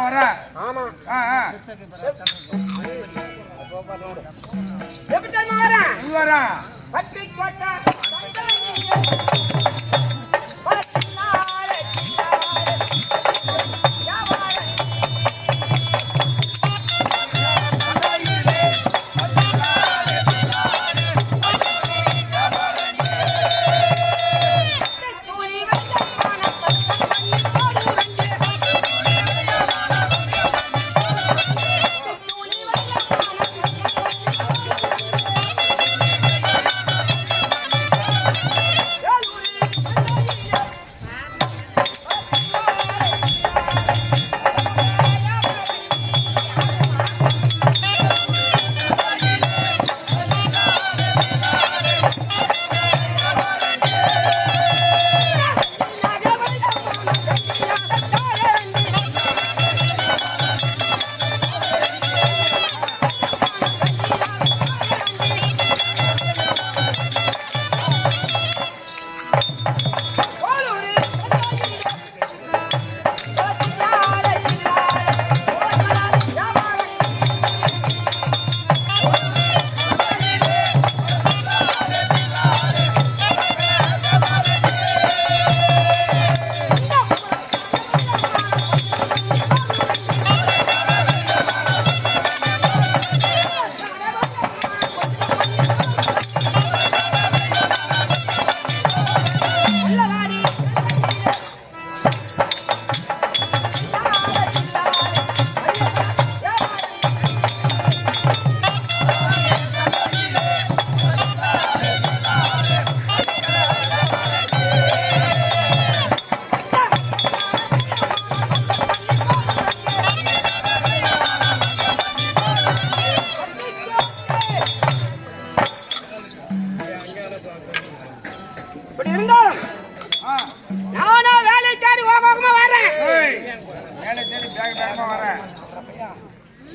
பக்கமா வர ஆமா வர? வர பட்டி போட்ட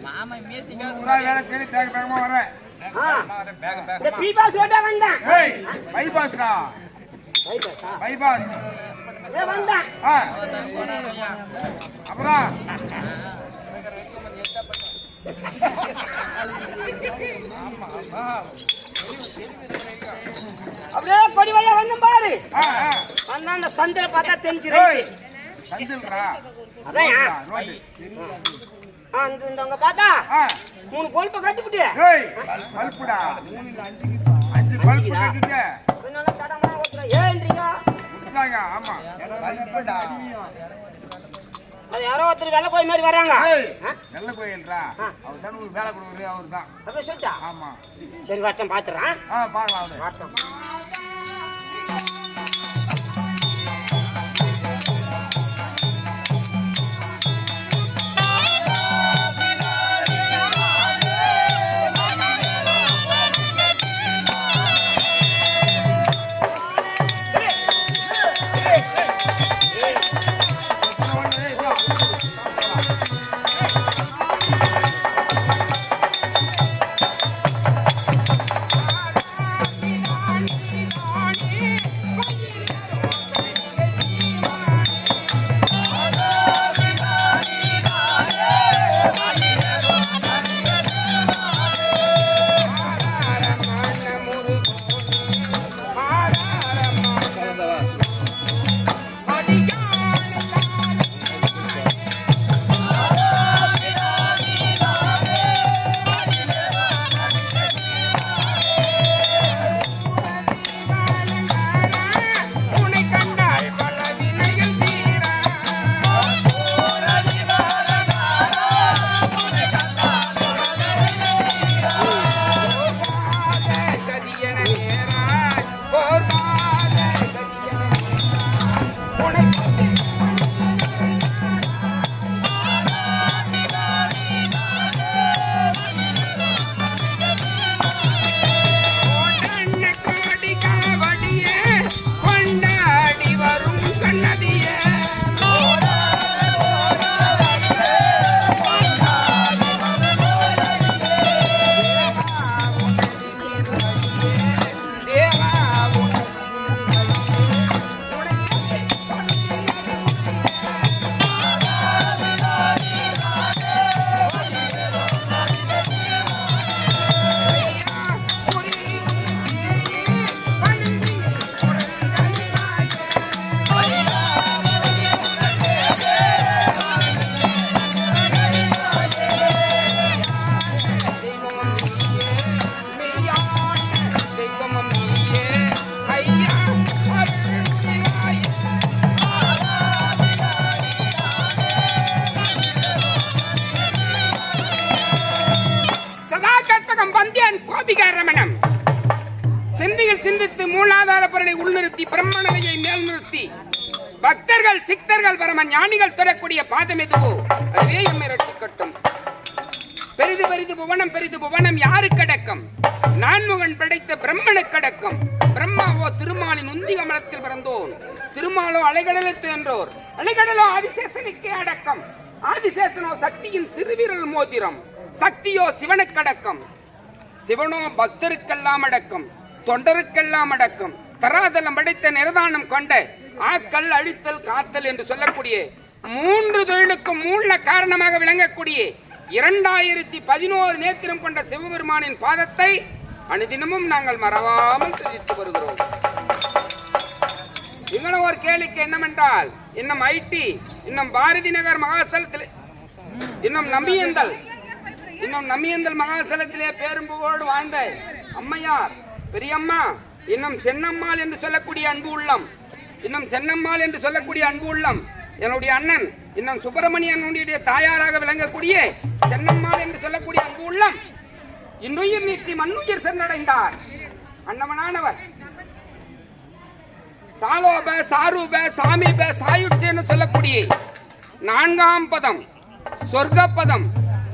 பூரா வேலை தேடி பேக பேகமா வரேன் இந்த பி பாஸ் ஓட்ட வந்தேன். ஏய் பைபாஸ்டா பைபாஸா? பைபாஸ் இதோ வந்தேன். ஆ. அப்புறம்? அப்படியே கொடி வழியா வந்து பாரு. ஆ ஆ. வந்தா அந்த சந்தில பார்த்தா தெரிஞ்சிரும் ஏய் சந்தில்ரா. அதான் இந்த இந்தவங்க பார்த்தா மூணு கொழுப்பை கட்டிவிட்டு ஏய் பல்புடா. அஞ்சு பல்பு கட்டிட்டு பின்னால தடமா ஓட்டுறேன் ஏன்றீங்க விட்டாங்க ஆமா. பல்புடா. அது யாரோ ஒருத்தர் வெள்ளை கோயில் மாதிரி வராங்க? நல்ல கோயில்ரா? அவர் தான் உங்களுக்கு வேலை கொடுக்குறது அவர் தான் அப்படி சொல்லிட்டா? ஆமா. சரி வட்டம் பாத்துறேன். ஆ பார்க்கலாம் அவரு. வட்டம் பிரம்மணனையை மேல் நிறுத்தி பக்தர்கள் சித்தர்கள் பரம ஞானிகள் தொடக்கூடிய பாதம் எதுவோ அதுவே எம்மை ரட்சிக்கட்டும். பெரிது பெரிது புவனம் பெரிது புவனம் யாருக்கடக்கம் நான்முகன் படைத்த பிரம்மனுக்கடக்கம் பிரம்மாவோ திருமாலின் உந்தி கமலத்தில் பிறந்தோன். திருமாலோ அலைகடலுக்கு என்றோர் அலைகடலோ ஆதிசேஷனுக்கே அடக்கம். ஆதிசேஷனோ சக்தியின் சிறுவிரல் மோதிரம். சக்தியோ சிவனுக்கடக்கம் சிவனோ பக்தருக்கெல்லாம் அடக்கம். தொண்டருக்கெல்லாம் அடக்கம். தராதலம் படைத்த நிரதானம் கொண்ட ஆக்கல் அழித்தல் காத்தல் என்று சொல்லக்கூடிய மூன்று தொழிலுக்கும் மூல காரணமாக விளங்கக்கூடிய இரண்டாயிரத்தி பதினோரு நேத்திரம் கொண்ட சிவபெருமானின் பாதத்தை அனுதினமும் நாங்கள் மறவாமல் சிந்தித்து வருகிறோம். இவ்வளவு ஒரு கேள்விக்கு என்னவென்றால் இன்னும் ஐடி இன்னும் பாரதி நகர் மகாஸ்தலத்தில் இன்னும் நம்பியந்தல் இன்னும் நம்பியந்தல் மகாஸ்தலத்திலே பேரும்புகோடு வாழ்ந்த அம்மையார் பெரியம்மா இன்னும் சென்னம்மாள் என்று சொல்லக்கூடிய அன்பு உள்ளம். இன்னும் சென்னம்மாள் என்று சொல்லக்கூடிய அன்பு உள்ளம். என்னுடைய அண்ணன் இன்னும் சுப்பிரமணியனுடைய தாயாராக விளங்கக்கூடிய சென்னம்மாள் என்று சொல்லக்கூடிய அன்பு உள்ளம். இன்னுயிர் நீட்டி மண்ணுயிர் சென்றடைந்தார். அன்னவனானவர் சாலோப சாரூப சாமிப சாயுட்சேன்னு சொல்லக்கூடிய நான்காம் பதம் சொர்க்க பதம்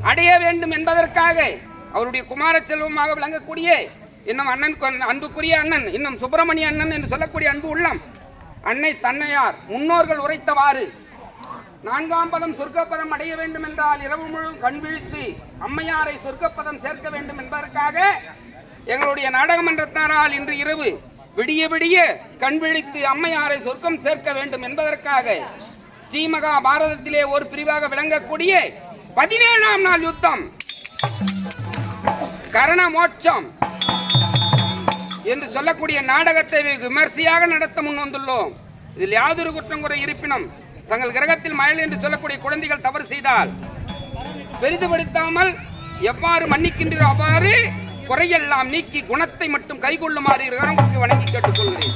அடைய வேண்டும் என்பதற்காக அவருடைய குமார செல்வமாக விளங்கக்கூடிய இன்னும் அண்ணன் அன்புக்குரிய அண்ணன் இன்னும் சுப்பிரமணிய அண்ணன் என்று சொல்லக்கூடிய அன்பு உள்ளம். அன்னை தன்னையார் முன்னோர்கள் உரைத்தவாறு நான்காம் பதம் சொர்க்கப்பதம் அடைய வேண்டும் என்றால் இரவு முழுவதும் கண் விழித்து அம்மையாரை சொர்க்கப்பதம் சேர்க்க வேண்டும் என்பதற்காக எங்களுடைய நாடகமன்றத்தாரால் இன்று இரவு விடிய விடிய கண் விழித்து அம்மையாரை சொர்க்கம் சேர்க்க வேண்டும் என்பதற்காக ஸ்ரீமகா பாரதத்திலே ஒரு பிரிவாக விளங்கக்கூடிய பதினேழாம் நாள் யுத்தம். கரண மோட்சம் என்று சொல்லக்கூடிய நாடகத்தை விமர்சையாக நடத்த முன் வந்துள்ளோம் இதில் யாதொரு குற்றம் குறை இருப்பினும் தங்கள் கிரகத்தில் மழை என்று சொல்லக்கூடிய குழந்தைகள் தவறு செய்தால் பெரிதுபடுத்தாமல் எவ்வாறு மன்னிக்கின்றோ அவ்வாறு குறையெல்லாம் நீக்கி குணத்தை மட்டும் கைகொள்ளுமாறு இருக்கிறோம் உங்களுக்கு வணங்கி கேட்டுக்கொள்கிறேன்.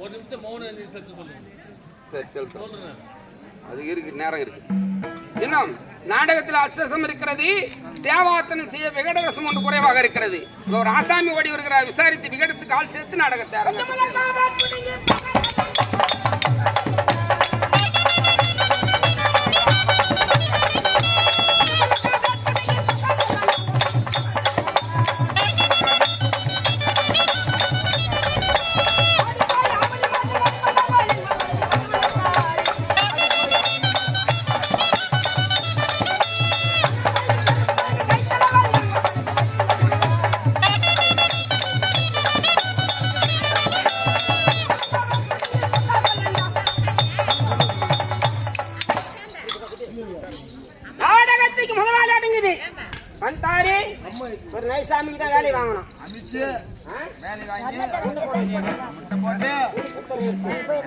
ஒரு நிமிஷம் மௌன சரி சொல்லுங்க. அது இருக்கு நேரம் இருக்கு. இன்னும் நாடகத்தில் அஸ்தசம் இருக்கிறது சேவாத்தனம் செய்ய விகடரசம் ஒன்று குறைவாக இருக்கிறது. ஒரு ஆசாமி ஓடி வருகிறார் விசாரித்து விகடத்துக்கு ஆள் சேர்த்து நாடகத்தை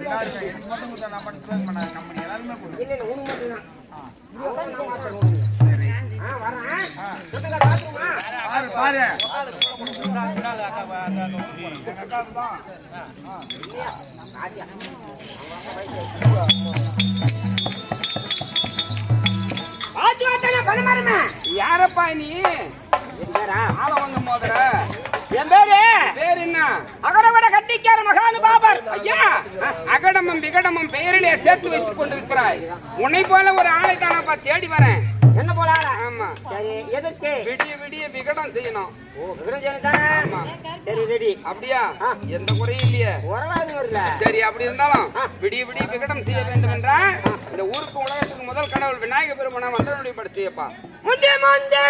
எல்லாருக்கும் எனக்கு மட்டும் கொடுத்தா நான் மட்டும் பண்ண கம்பெனி எல்லாருமே இல்ல இல்ல உனக்கு நான் பாரு? பாரு பணமாருமே யாரப்பா நீ ஆள வந்து மோதுற என் பேரு? பேர் என்ன? கட்டிக்கார ஐயா! அகடமும் விகடமும் பெயரிலே சேர்த்து வைத்துக் கொண்டிருக்கிறாய். உன்னை போல ஒரு ஆளை தானப்பா தேடி வரேன். என்ன போல ஆளா? ஆமா. விடிய விடிய விகடம் செய்யணும். ஓ விவரம் செய்யணும். சரி ரெடி. அப்படியா. எந்த குறையும் இல்லையே. உறவாது வரல சரி அப்படி இருந்தாலும். விடிய விடிய விகடம் செய்ய வேண்டும் என்றால் இந்த ஊருக்கு உலகத்துக்கு முதல் கடவுள் விநாயக பெருமனா வந்தனுடைய படி செய்யப்பா முந்தே முந்தே.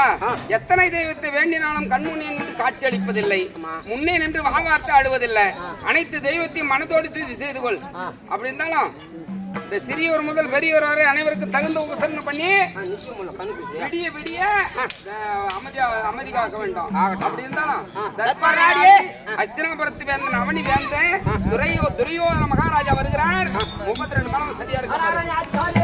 செய்துட்டியா எத்தனை தெய்வத்தை வேண்டினாலும் கண்முன்னே நின்று காட்சி அளிப்பதில்லை. முன்னே நின்று வாவார்த்து ஆடுவதில்லை. அனைத்து தெய்வத்தையும் மனதோடு தூதி செய்து கொள். அப்படி இருந்தாலும் இந்த சிறியவர் முதல் பெரியவர் வரை அனைவருக்கும் தகுந்த உபசரணம் பண்ணி விடிய விடிய அமைதியா அமைதி காக்க வேண்டும் அப்படி இருந்தாலும் அஸ்தினாபுரத்து வேந்தன் அவனி வேந்தன் துரையோ துரியோதன மகாராஜா வருகிறார். முப்பத்தி ரெண்டு மரம் சரியா இருக்கு